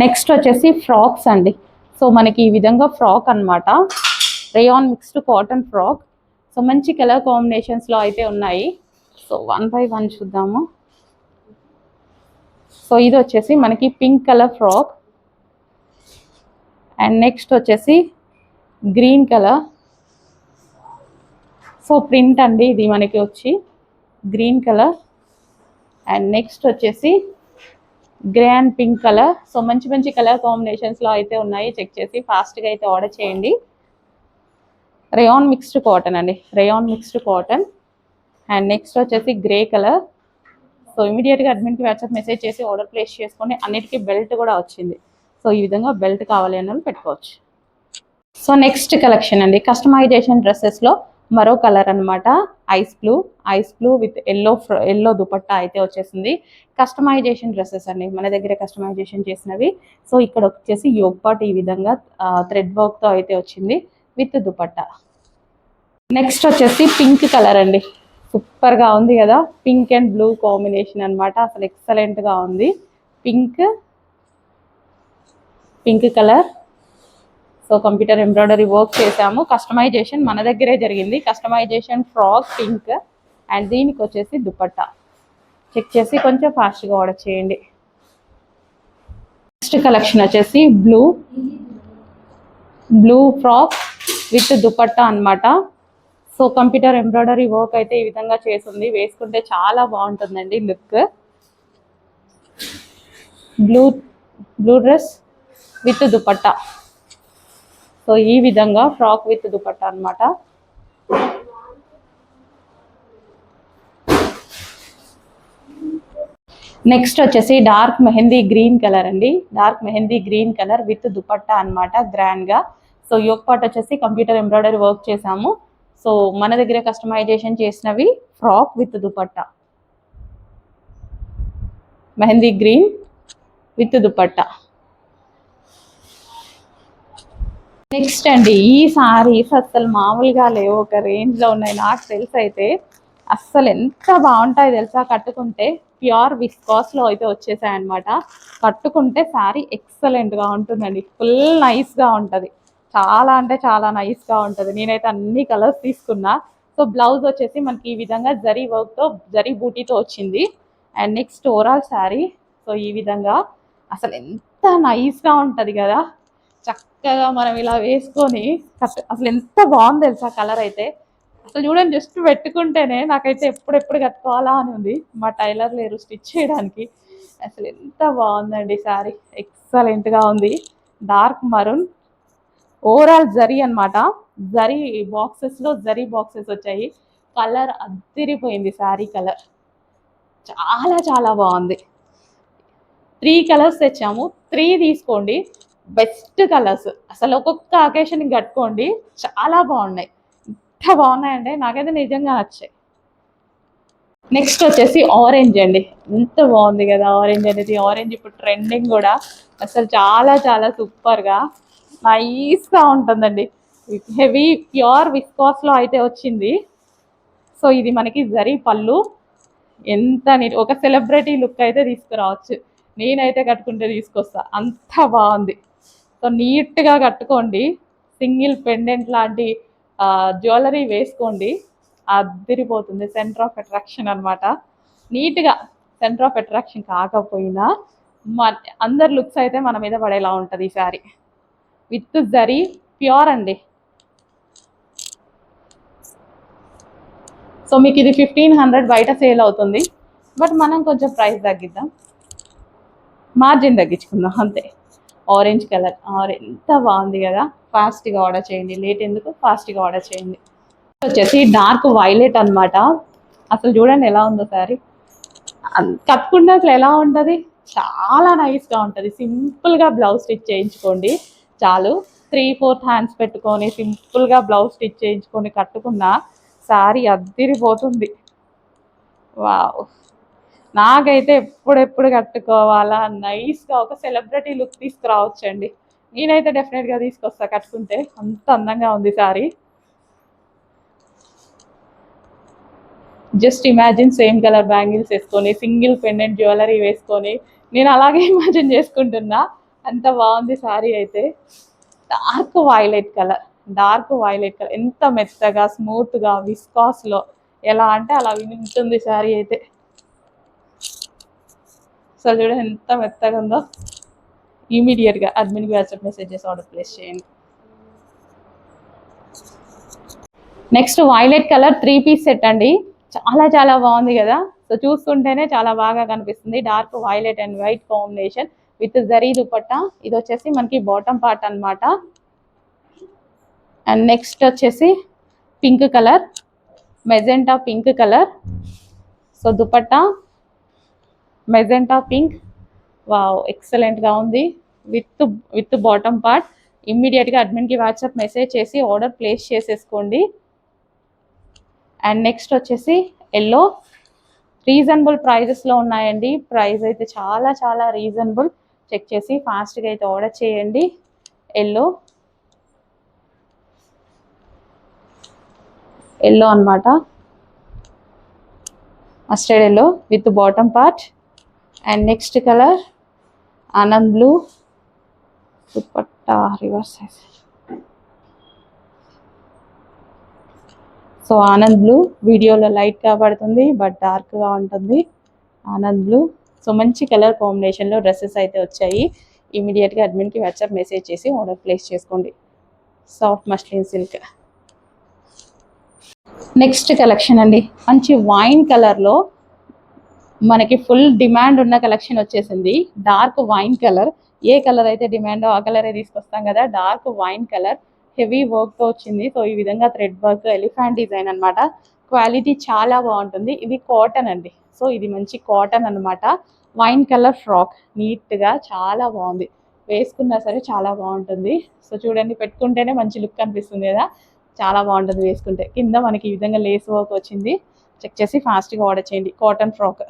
Next వచ్చేసి frocks అండి. So మనకి ఈ విధంగా ఫ్రాక్ అన్నమాట. Rayon mixed cotton frock so మంచి కలర్ కాంబినేషన్స్లో అయితే ఉన్నాయి. సో వన్ బై వన్ చూద్దాము. సో ఇది వచ్చేసి మనకి pink colour frock and next వచ్చేసి గ్రీన్ కలర్ సో ప్రింట్ అండి. ఇది మనకి వచ్చి గ్రీన్ కలర్ అండ్ నెక్స్ట్ వచ్చేసి grey and pink colour. So మంచి మంచి కలర్ కాంబినేషన్స్లో అయితే ఉన్నాయి. చెక్ చేసి ఫాస్ట్గా అయితే ఆర్డర్ చేయండి. రేయాన్ మిక్స్డ్ కాటన్ అండి. Rayon mixed cotton. And next వచ్చేసి గ్రే కలర్. సో ఇమీడియట్గా అడ్మిన్కి వాట్సాప్ మెసేజ్ చేసి ఆర్డర్ ప్లేస్ చేసుకొని అన్నిటికీ బెల్ట్ కూడా వచ్చింది. సో ఈ విధంగా బెల్ట్ కావాలి అన్న పెట్టుకోవచ్చు. సో నెక్స్ట్ కలెక్షన్ అండి. కస్టమైజేషన్ డ్రెస్సెస్లో మరో కలర్ అనమాట ice blue. Ice blue with yellow yellow dupatta అయితే వచ్చేసింది. కస్టమైజేషన్ డ్రెస్సెస్ అండి. మన దగ్గర కస్టమైజేషన్ చేసినవి. సో ఇక్కడ వచ్చేసి యోగ్ ఈ విధంగా థ్రెడ్ వర్క్తో అయితే వచ్చింది విత్ దుపట్టా. నెక్స్ట్ వచ్చేసి పింక్ కలర్ అండి. సూపర్గా ఉంది కదా. పింక్ అండ్ బ్లూ కాంబినేషన్ అనమాట అసలు ఎక్సలెంట్గా ఉంది. Pink pink colour. So computer embroidery work చేసాము కస్టమైజేషన్ మన దగ్గరే జరిగింది. కస్టమైజేషన్ ఫ్రాక్ పింక్ అండ్ దీనికి వచ్చేసి దుపట్టా. చెక్ చేసి కొంచెం ఫాస్ట్గా ఆర్డర్ చేయండి. నెక్స్ట్ కలెక్షన్ వచ్చేసి blue blue frock with dupatta అన్నమాట. సో కంప్యూటర్ ఎంబ్రాయిడరీ వర్క్ అయితే ఈ విధంగా చేసింది వేసుకుంటే చాలా బాగుంటుందండి look. Blue blue dress with dupatta. So ఈ విధంగా ఫ్రాక్ విత్ దుపట్టా అన్నమాట. నెక్స్ట్ వచ్చేసి డార్క్ మెహందీ గ్రీన్ కలర్ అండి. Dark mehndi green colour with dupatta అన్నమాట గ్రాండ్గా. సో యోగ్ పార్ట్ వచ్చేసి కంప్యూటర్ ఎంబ్రాయిడరీ వర్క్ చేసాము. సో మన దగ్గర కస్టమైజేషన్ చేసినవి frock with dupatta. Mehndi green with dupatta. Next అండి ఈ సారీస్ అసలు మామూలుగా లేవు. ఒక రేంజ్లో ఉన్నాయి. నాకు తెలిసి అయితే అస్సలు ఎంత బాగుంటాయి తెలుసా? కట్టుకుంటే ప్యూర్ విస్కాస్లో అయితే వచ్చేసాయి అనమాట కట్టుకుంటే శారీ ఎక్సలెంట్గా ఉంటుందండి. ఫుల్ నైస్గా ఉంటుంది. చాలా అంటే చాలా నైస్గా ఉంటుంది. నేనైతే అన్ని కలర్స్ తీసుకున్నా. సో బ్లౌజ్ వచ్చేసి మనకి ఈ విధంగా జరీ వర్క్తో జరీ బూటీతో వచ్చింది. And next overall sari so ఈ విధంగా అసలు ఎంత నైస్గా ఉంటుంది కదా? చక్కగా మనం ఇలా వేసుకొని అసలు ఎంత బాగుంది తెలుసా కలర్ అయితే. అసలు చూడండి జస్ట్ పెట్టుకుంటేనే నాకైతే ఎప్పుడెప్పుడు కట్టుకోవాలా అని ఉంది. మా టైలర్ లేరు స్టిచ్ చేయడానికి. అసలు ఎంత బాగుందండి శారీ. ఎక్సలెంట్గా ఉంది. డార్క్ మరూన్ ఓవరాల్ జరీ అన్నమాట. జరీ బాక్సెస్లో జరీ బాక్సెస్ వచ్చాయి. కలర్ అద్దిరిపోయింది శారీ కలర్. చాలా చాలా బాగుంది. త్రీ కలర్స్ తెచ్చాము. త్రీ తీసుకోండి. Best colours. అసలు ఒక్కొక్క అకేషన్ కట్టుకోండి. చాలా బాగున్నాయి. ఎంత బాగున్నాయండి నాకైతే నిజంగా నచ్చాయి నెక్స్ట్ వచ్చేసి ఆరెంజ్ అండి. ఎంత బాగుంది కదా ఆరెంజ్ అనేది. ఆరెంజ్ ఇప్పుడు ట్రెండింగ్ కూడా. అసలు చాలా చాలా సూపర్గా నైస్గా ఉంటుందండి. హెవీ ప్యూర్ విస్కాస్లో అయితే వచ్చింది. సో ఇది మనకి జరీ పళ్ళు. ఎంత నీట్ ఒక సెలబ్రిటీ లుక్ అయితే తీసుకురావచ్చు. నేనైతే కట్టుకుంటే తీసుకొస్తా. అంత బాగుంది. సో నీట్గా కట్టుకోండి. సింగిల్ పెండెంట్ లాంటి జ్యువెలరీ వేసుకోండి. అదిరిపోతుంది. సెంటర్ ఆఫ్ అట్రాక్షన్ అనమాట నీట్గా సెంటర్ ఆఫ్ అట్రాక్షన్ కాకపోయినా మన అందరి లుక్స్ అయితే మన మీద పడేలా ఉంటుంది ఈ శారీ. విత్ జరీ ప్యూర్ అండి. సో మీకు ఇది ఫిఫ్టీన్ హండ్రెడ్ బయట సేల్ అవుతుంది. బట్ మనం కొంచెం ప్రైస్ తగ్గిద్దాం. మార్జిన్ తగ్గించుకుందాం అంతే. Orange colour. ఆరెంజ్ ఎంత బాగుంది కదా. ఫాస్ట్గా ఆర్డర్ చేయండి. లేట్ ఎందుకు? ఫాస్ట్గా ఆర్డర్ చేయండి. వచ్చేసి డార్క్ వైలెట్ అన్నమాట. అసలు చూడండి ఎలా ఉందో సారీ కట్టుకుంటే అసలు ఎలా ఉంటుంది? చాలా నైస్గా ఉంటుంది. సింపుల్గా బ్లౌజ్ స్టిచ్ చేయించుకోండి. చాలు. త్రీ ఫోర్త్ హ్యాండ్స్ పెట్టుకొని సింపుల్గా బ్లౌజ్ స్టిచ్ చేయించుకొని కట్టుకున్న శారీ అద్దిరిపోతుంది. వావ్. నాకైతే ఎప్పుడెప్పుడు కట్టుకోవాలా? నైస్గా ఒక సెలబ్రిటీ లుక్ తీసుకురావచ్చండి. నేనైతే డెఫినెట్గా తీసుకొస్తా కట్టుకుంటే. అంత అందంగా ఉంది sari. Just imagine same colour bangles వేసుకొని సింగిల్ పెండెంట్ జ్యువెలరీ వేసుకొని నేను అలాగే ఇమాజిన్ చేసుకుంటున్నా. అంత బాగుంది సారీ అయితే. Dark violet colour. Dark violet colour. ఎంత మెత్తగా స్మూత్గా విస్కాస్లో. ఎలా అంటే అలా ఉంటుంది సారీ అయితే. సో చూడండి ఎంత మెత్తగా ఉందో. ఇమీడియట్గా అడ్మిన్కి వాట్సాప్ మెసేజ్ చేసి ఆర్డర్ ప్లేస్ చేయండి. Next violet colour three piece set అండి. చాలా చాలా బాగుంది కదా. సో చూస్తుంటేనే చాలా బాగా కనిపిస్తుంది. Dark violet and white combination with zari dupatta ఇది వచ్చేసి మనకి బాటమ్ పార్ట్ అన్నమాట. అండ్ నెక్స్ట్ వచ్చేసి pink colour magenta pink colour so dupatta magenta pink. Wow ఎక్సలెంట్గా ఉంది. With with bottom part. ఇమ్మీడియట్గా అడ్మిన్కి వాట్సాప్ మెసేజ్ చేసి ఆర్డర్ ప్లేస్ చేసేసుకోండి. అండ్ నెక్స్ట్ వచ్చేసి ఎల్లో. రీజనబుల్ ప్రైజెస్లో ఉన్నాయండి. ప్రైస్ అయితే చాలా చాలా రీజనబుల్. చెక్ చేసి ఫాస్ట్గా అయితే ఆర్డర్ చేయండి. ఎల్లో. ఎల్లో అనమాట mustard yellow with bottom part. And next colour Anand blue dupatta reverse size so Anand blue వీడియోలో లైట్గా పడుతుంది బట్ డార్క్గా ఉంటుంది. ఆనంద్ బ్లూ సో మంచి కలర్ కాంబినేషన్లో డ్రెస్సెస్ అయితే వచ్చాయి. ఇమీడియట్గా అడ్మిన్కి వాట్సాప్ మెసేజ్ చేసి ఆర్డర్ ప్లేస్ చేసుకోండి. Soft muslin silk next collection అండి. మంచి వైన్ కలర్లో మనకి ఫుల్ డిమాండ్ ఉన్న కలెక్షన్ వచ్చేసింది. Dark wine colour. ఏ కలర్ అయితే డిమాండ్ ఆ కలరే తీసుకొస్తాం కదా. Dark wine colour. హెవీ వర్క్తో వచ్చింది. సో ఈ విధంగా థ్రెడ్ వర్క్ ఎలిఫెంట్ డిజైన్ అన్నమాట. క్వాలిటీ చాలా బాగుంటుంది. ఇది కాటన్ అండి. సో ఇది మంచి కాటన్ అన్నమాట. Wine colour frock. నీట్గా చాలా బాగుంది. వేసుకున్నా సరే చాలా బాగుంటుంది. సో చూడండి పెట్టుకుంటేనే మంచి లుక్ అనిపిస్తుంది కదా. చాలా బాగుంటుంది వేసుకుంటే. కింద మనకి ఈ విధంగా లేస్ వర్క్ వచ్చింది. చెక్ చేసి ఫాస్ట్గా ఆర్డర్ చేయండి. Cotton frock.